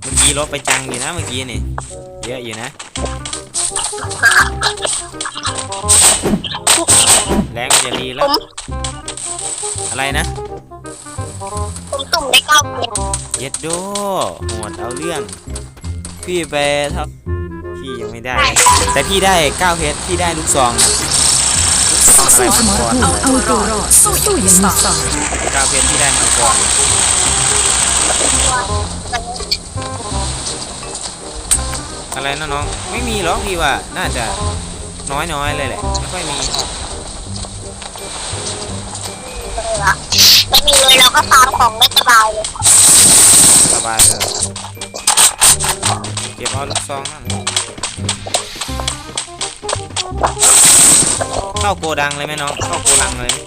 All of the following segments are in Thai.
เมื่อกี้ลบไปจังอยู่นะเมื่อกี้นี่ เยอะอยู่นะ แรงมันจะรีแล้ว อะไรนะ ผมตุ่มได้เก้าเพชรเย็ดโดโหดเอาเรื่อง พี่ไปทับพี่ยังไม่ได้ แต่พี่ได้9เพชรพี่ได้ลูกซองนะลูกซองอะไรสู้สมัมงรกรภูมิเอาตัวรอดสู้อย่างมีสไตล์เก้าเพชรที่ได้มังกร อะไรนะน้อง ไม่มีหรอกพี่ว่า น่าจะน้อยน้อยๆเลยแหละ ไม่ค่อยมีไม่มีเลยเราก็ฟาร์มของไม่สบายเลยสบายเลยเก็บเอาลูกซองนั่นเข้าโกดังเลยไหมน้อง เข้าโกดังเลยไหม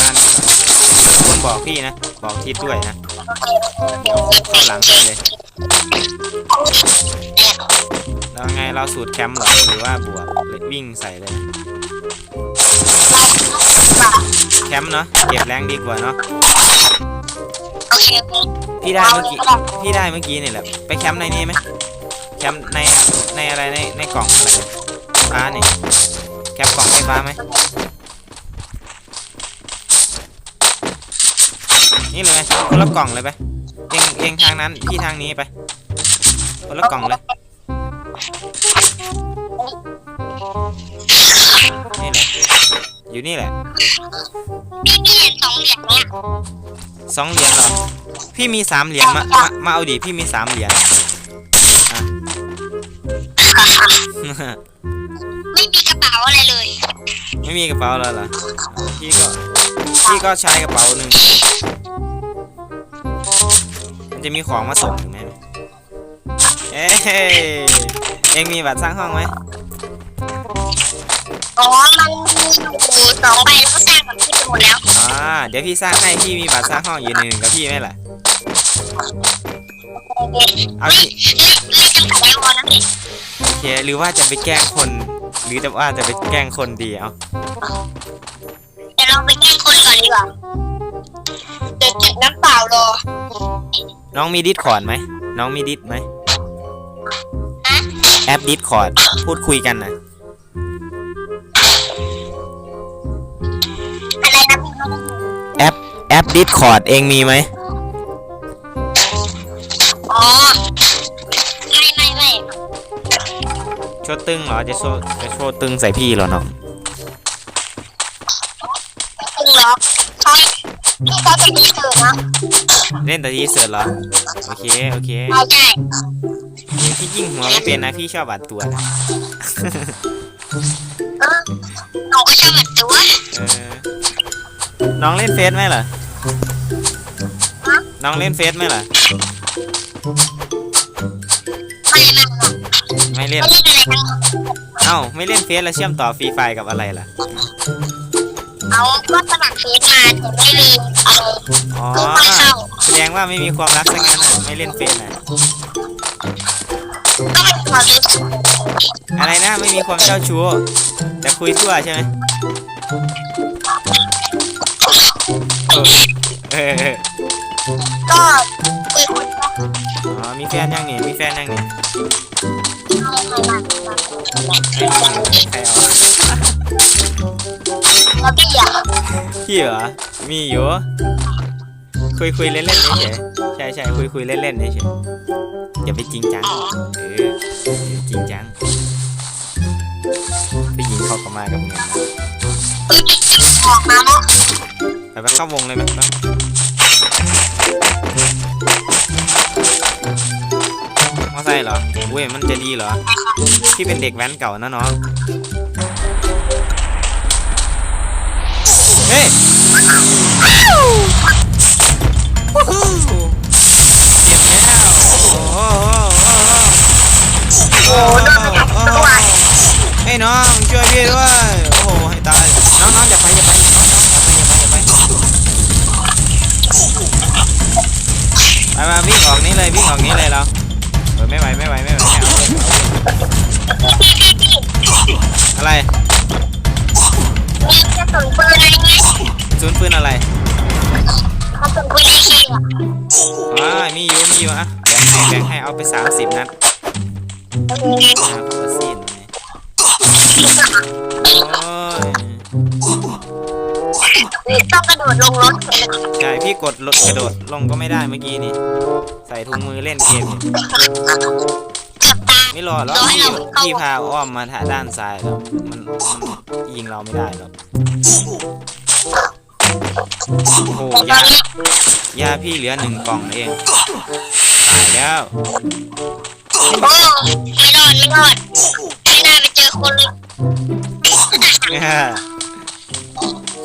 นั่นคนบอกพี่นะ บอกทิศด้วยนะ เดี๋ยวเข้าหลังไปเลย แล้วไงเราสูตรแคมป์เหรอหรือว่าบวกเลยวิ่งใส่เลยแคมป์เนาะเก็บแรงดีกว่าเนาะโอเคพี่ได้เมื่อกี้พี่ได้เมื่อกี้นี่แหละไปแคมป์ในนี้ไหมแคมป์ในในอะไรในในกล่องอะไรเนี่ยฟ้านี่แคมป์กล่องไฟฟ้าไหมนี่เลยไหมคนละกล่องเลยไปเองเองทางนั้นพี่ทางนี้ไปคนละกล่องเลย นี่แหละ อยู่นี่แหละ พี่พี่เห็นสองเหรียญเนี่ยสองเหรียญเหรอ พี่มีสามเหรียญมามา มาเอาดิ พี่มีสามเหรียญอะ ไม่มีกระเป๋าอะไรเลย ไม่มีกระเป๋าแล้วเหรอ พี่ก็ พี่ก็ใช้กระเป๋าหนึ่ง มันจะมีของมาส่งถึงไหม เอ้ยเองมีบัตรสร้างห้องไหมอ๋อ มันมีอยู่สองใบแล้วก็สร้างกับพี่ไปหมดแล้วอ่าเดี๋ยวพี่สร้างให้พี่มีบัตรสร้างห้องอยู่ในหนึ่งกับพี่ไหมล่ะเอาไม่ที่ไม่จำกัดแล้วนะพี่โอเคหรือว่าจะไปแกล้งคน หรือจะว่าจะไปแกล้งคนดีเอาเดี๋ยวเราไปแกล้งคนก่อนดีกว่าเดี๋ยวเก็บน้ำเปล่ารอ น้องมีดิสคอร์ดไหมน้องมีดิสไหมฮะแอ ปดิสคอร์ดพูดคุยกันนะอะไรนะพี่แอปแอปดิสคอร์ดเองมีไหมอ๋อไม่ไม่ไม่โชว์ตึงเหรอจะโชว์จะโชว์ตึงใส่พี่เหรอน้องตึงหรอกเขา พี่เขาจะดีเกินนะเล่นแต่ทีเสิร์ตเหรอ โอเค โอเคเอาใช่เดี๋ยวพี่ยิงหัวไม่เป็นนะ พี่ชอบบัดตัวนะเออหนูก็ชอบแบบตัวเออ น้องเล่นเฟซไหมเหรอ น้องเล่นเฟซไหมเหรอ ไม่ไม่ไม่ไม่เล่น ไม่เล่นอะไรกันเอ้า ไม่เล่นเฟซแล้วเชื่อมต่อฟรีไฟกับอะไรล่ะ เอาก็ส มัครเฟซมาแต่ไม่มีอะไรอ๋อก็ไม่เข้าแสดงว่าไม่มีความรักซะงั้นอะไม่เล่นเฟซอะก็ไม่ขอดูอะไรนะไม่มีความเจ้าชู้จะคุยทั่วใช่ไหมเออเออก็คุยคุยอ๋อมีแฟนยังนี่มีแฟนยังนี่ไม่ไม่ไม่ใครเอา พี่เหรอ มีอยู่ คุยคุยเล่นเล่นเฉยใช่ใช่คุยคุยเล่นเล่นเฉยอย่าไปจริงจัง เออจริงจังผู้หญิงเขาก็มากับเงินนะออกมาเนะไปไปเข้าวงเลยไหมไปมอไซค์เหรอ อุ้ย มันจะดีเหรอพี่เป็นเด็กแว้นเก่านะน้อง โอ้โหโดนทั้งตัวเฮ้น้องช่วยพี่ด้วย โอ้โหให้ตาย น้องน้อย่าไปอย่าไปน้องน้อย่าไปอย่าไปอย่าไปไปมาวิ่งออกนี้เลยวิ่งออกนี้เลยเราเออไม่ไหวไม่ไหวไม่ไหวไม่เอาอะไรมีกระสุนปืนอะไรเงี้ย ศูนย์ปืนอะไรกระสุนปืนไอคิวอะอ่ามีอยู่มีอยู่อะแบ่งให้แบ่งให้เอาไปสามสิบนัดอ่าเขาก็สิ้นเลยโอ้ยต้องกระโดดลงรถใช่พี่กดรถกระโดดลงก็ไม่ได้เมื่อกี้นี่ ใส่ถุงมือเล่นเกมอยู่เกือบตาย ไม่รอแล้วรอให้พี่เราเข้าพี่พาอ้อมมาทางด้านซ้ายแล้วมันมันยิงเราไม่ได้หรอก โอ้โหแต่ตอยานนี้ยาพี่เหลือหนึ่งกล่องเอง ตายแล้วโอ้ไม่รอดไม่รอดไม่น่าไปเจอคนเลย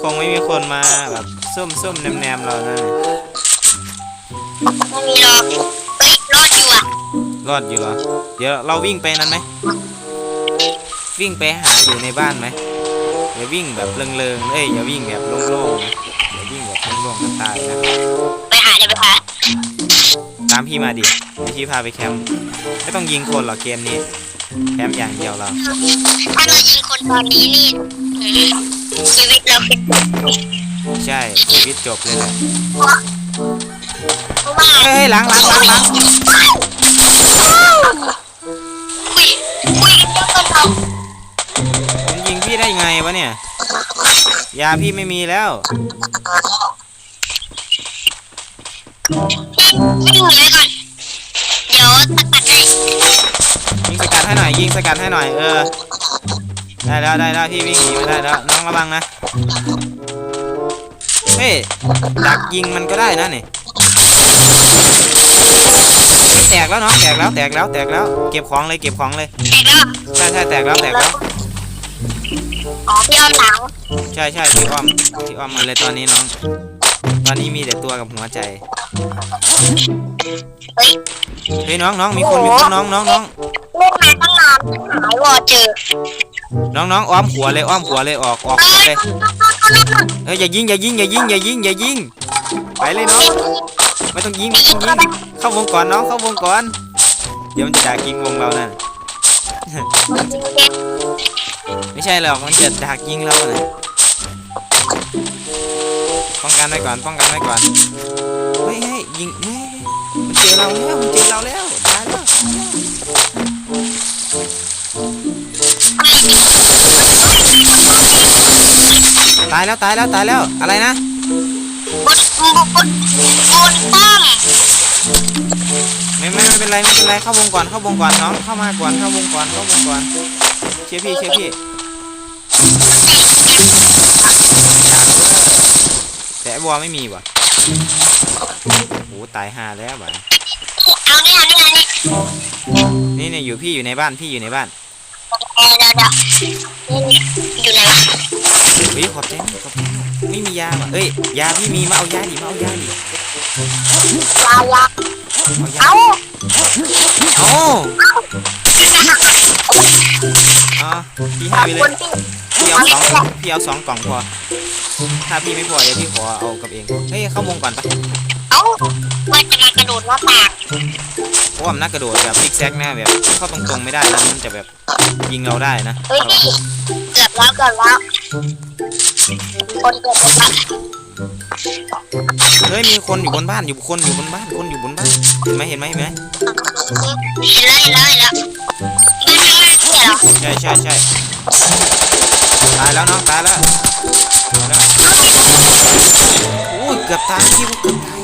คงไม่มีคนมาแบบซุ่มซุ่มแนมแนมๆเรานะไม่มีหรอกเฮ้ยรอดอยู่อะรอดอยู่เหรอ เดี๋ยวเราวิ่งไปนั้นไหม วิ่งไปหาอยู่ในบ้านไหม อย่าวิ่งแบบเริงๆเอ้ยอย่าวิ่งแบบโล่งๆนะอย่าวิ่งแบบโล่งๆก็ตายนะไปหาเดี๋ยวไปหาตามพี่มาดิเดี๋ยวพี่พาไปแคมป์ไม่ต้องยิงคนหรอกเกมนี้แคมป์อย่างเดียวเราถ้าเรายิงคนตอนนี้นี่อืมชีวิตเราคือใช่ชีวิตจบเลยแหละเพราะว่าเฮ้ยหลังหลังหลังหลังคุยคุยกันเจ้าคนเรามันยิง พี่ได้ไงวะเนี่ย ยาพี่ไม่มีแล้ววิ่งหนีไปก่อน เดี๋ยวสกัดให้ยิงสกัดให้หน่อย ยิงสกัดให้หน่อย เออ ได้แล้วได้แล้วพี่วิ่งหนีไม่ได้แล้ว น้องระวังนะ เฮ้ย ดักยิงมันก็ได้นะนี่แตกแล้วน้องแตกแล้วแตกแล้วแตกแล้ว เก็บของเลยเก็บของเลย แตกแล้วใช่ใช่แตกแล้วแตกแล้ว อ๋อพี่อ้อมหลังใช่ใช่พี่อ้อมพี่อ้อมมาเลยตอนนี้น้อง ตอนนี้มีแต่ตัวกับหัวใจเฮ้ยเฮ้ยน้องน้องมีคนมีคนน้องน้องน้องเล่นมาตั้งนานหายวอเจอน้องน้องอ้อมหัวเลยอ้อมหัวเลยออกออกเอ้ยเลยเฮ้ยอย่ายิงอย่ายิงอย่ายิงอย่ายิงอย่ายิงไปเลยน้องไม่ต้องยิงไม่ต้องยิงเข้าวงก่อนน้องเข้าวงก่อนเดี๋ยวมันจะดักยิงวงเรานั่น ไม่ใช่หรอกมันจะดักยิงเราน่ะป้องกันไว้ก่อนป้องกันไว้ก่อนเฮ้ยเฮ้ยยิงเฮ้ยมันเจอเราแล้วมันเจอเราแล้วตายแล้วตายแล้วตายแล้วตายแล้วอะไรนะบนบนบนบนป้อมไม่ไม่ไม่เป็นไรไม่เป็นไรเข้าวงก่อนเข้าวงก่อนน้องเข้ามาก่อนเข้าวงก่อนเข้าวงก่อน เชื่อพี่เชื่อพี่แต่ไอ้บัวไม่มีว่ะโอ้ตายห่าแล้วบ่ะเอาเนี่ยเอาเนี่ยเอาเนี่ยนี่เนี่ยอยู่พี่อยู่ในบ้านพี่อยู่ในบ้านเออเดี๋ยวเดี๋ยวนี่อยู่ไหนวะเฮ้ยขอบใจมากขอบใจมากไม่มียาว่ะเอ้ยยาพี่มีมาเอายาดิมาเอายาดิยายา เอายาเอาเอาอ๋อพี่ให้ไปเลยพี่เอาสองพี่เอาสองกล่องพอถ้าพี่ไม่พอเดี๋ยวพี่ขอเอากับเองเฮ้ยเข้าวงก่อนปะเอาว่าจะมากระโดดหน้าต่างเพราะว่ามันน่ากระโดดแบบซิกแซกนะแบบเข้าตรงๆไม่ได้นะมันจะแบบยิงเราได้นะเฮ้ยเกือบแล้วเกือบแล้วคนเกือบหมดละ เฮ้ยมีคนอยู่บนบ้านอยู่คนอยู่บนบ้านคนอยู่บนบ้านเห็นไหมเห็นไหมเห็นไหมเห็นแล้วเห็นแล้วเห็นแล้วบ้านข้างล่างเนี่ยเหรอใช่ใช่ใช่ตายแล้วน้องตายแล้วตายแล้วโอ้ยเกือบตายพี่เกือบตาย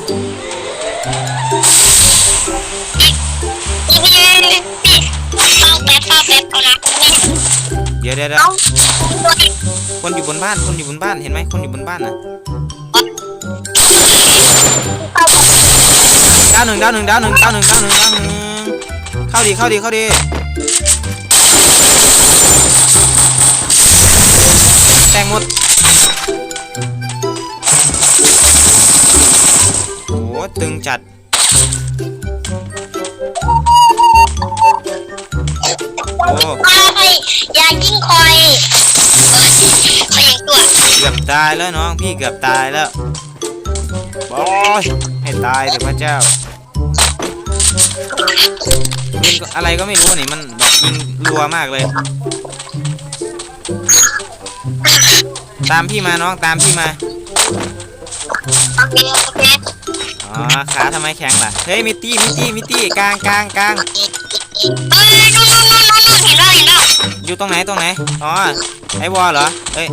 พี่พี่พี่เอาแป๊บเอาแป๊บเอานะเดี๋ยวเดี๋ยวเดี๋ยวเอาคนอยู่บนบ้านคนอยู่บนบ้านเห็นไหมคนอยู่บนบ้านนะ ดาวหนึ่งดาวหนึ่งดาวหนึ่งดาวหนึ่งดาวหนึ่งดาวหนึ่งเข้าดีเข้าดีเข้าดีแตงหมดโอ้ตึงจัดโอ้ไปอย่ายิ่งคอยคอยอย่างตัวเกือบตายแล้วน้องพี่เกือบตายแล้ว โอ้ยให้ตายเถอะพระเจ้าปืนก็อะไรก็ไม่รู้นี่มันแบบยิงรัวมากเลย ตามพี่มาน้องตามพี่มาโอเคโอเคอ๋ออ๋อขาทำไมแข็งล่ะเฮ้ยมิตตี้มิตตี้มิตตี้กลางกลางกลางเอ้ยนู่นนู่นนู่นนู่นนู่นเห็นแล้วเห็นแล้วอยู่ตรงไหนตรงไหนอ๋อไอ้วอลเหรอเฮ้ย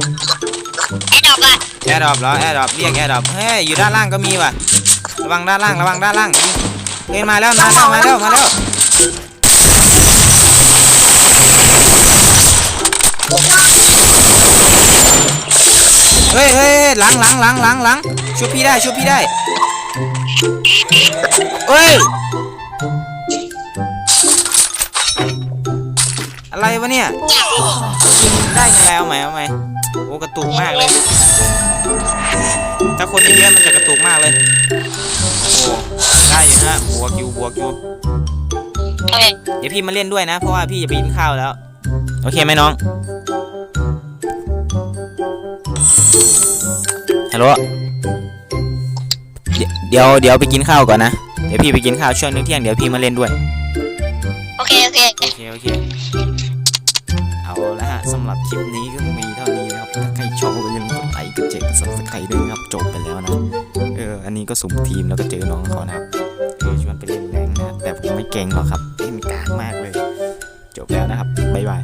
ไอ้ดอกอะแอร์ดรอปเหรอแอร์ดรอปเรียกแอร์ดรอปเฮ้ยอยู่ด้านล่างก็มีว่ะระวังด้านล่างระวังด้านล่างเฮ้ยมาแล้วมาแล้วมาแล้วมาแล้วเฮ้ยเฮ้ยเฮ้ยหลังหลังหลังหลังหลังช่วยพี่ได้ช่วยพี่ได้เฮ้ยอะไรวะเนี่ย ยิงได้ยังไงเอาไหมเอาไหมโอ้กระตุกมากเลย ถ้าคนเยอะๆมันจะกระตุกมากเลยโอ้ได้อยู่นะบวกอยู่บวกอยู่โอเคเดี๋ยวพี่มาเล่นด้วยนะ เพราะว่าพี่จะไปกินข้าวแล้ว โอเคไหมน้องฮัลโหลเดี๋ยวเดี๋ยวไปกินข้าวก่อนนะ เดี๋ยวพี่ไปกินข้าวช่วงเที่ยงๆเดี๋ยวพี่มาเล่นด้วย โอเค โอเค โอเค โอเค เอาละฮะสำหรับคลิปนี้ก็มีเท่านี้นะครับ ถ้าใครชอบก็อย่าลืมกดไลค์กดแชร์กดซับสไครต์ด้วยนะครับ จบไปแล้วนะ เออ อันนี้ก็สุ่มทีมแล้วก็เจอน้องเขานะครับเออชวนไปเล่นแรงนะแต่ผมไม่เก่งหรอกครับเล่นกากมากเลย จบแล้วนะครับ บ๊ายบาย